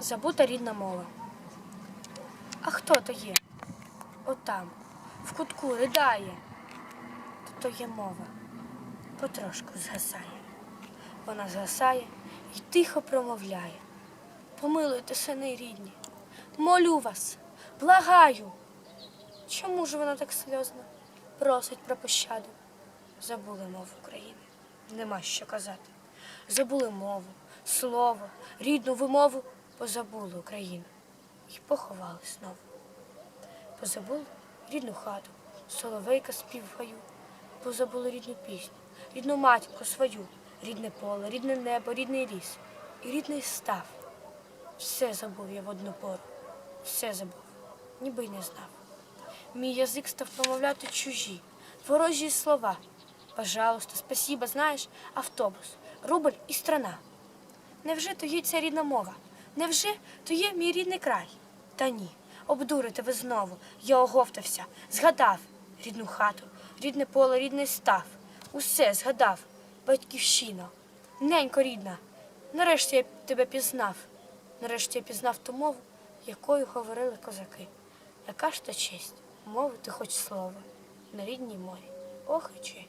Забута рідна мова. А хто то є? Отам, в кутку ридає. То є мова. Потрошку згасає. Вона згасає і тихо промовляє. Помилуйте, сини рідні, молю вас, благаю. Чому ж вона так сльозно просить про пощаду? Забули мову України, нема що казати. Забули мову, слово, рідну вимову, позабули Україну і поховали знову. Позабули рідну хату, соловейка спів позабули рідну пісню, рідну матінку свою, рідне поле, рідне небо, рідний ліс і рідний став. Все забув я в одну пору, все забув, ніби й не знав. Мій язик став промовляти чужі, ворожі слова. Пожалуйста, спасіба, знаєш, автобус, рубль і страна. Невже то є ця рідна мова? Невже то є мій рідний край? Та ні, обдурите ви знову. Я оговтався, згадав рідну хату, рідне поле, рідний став. Усе згадав, батьківщина, ненько рідна. Нарешті я тебе пізнав. Нарешті я пізнав ту мову, якою говорили козаки. Яка ж то честь мовити хоч слово на рідній мові. Ох і честь.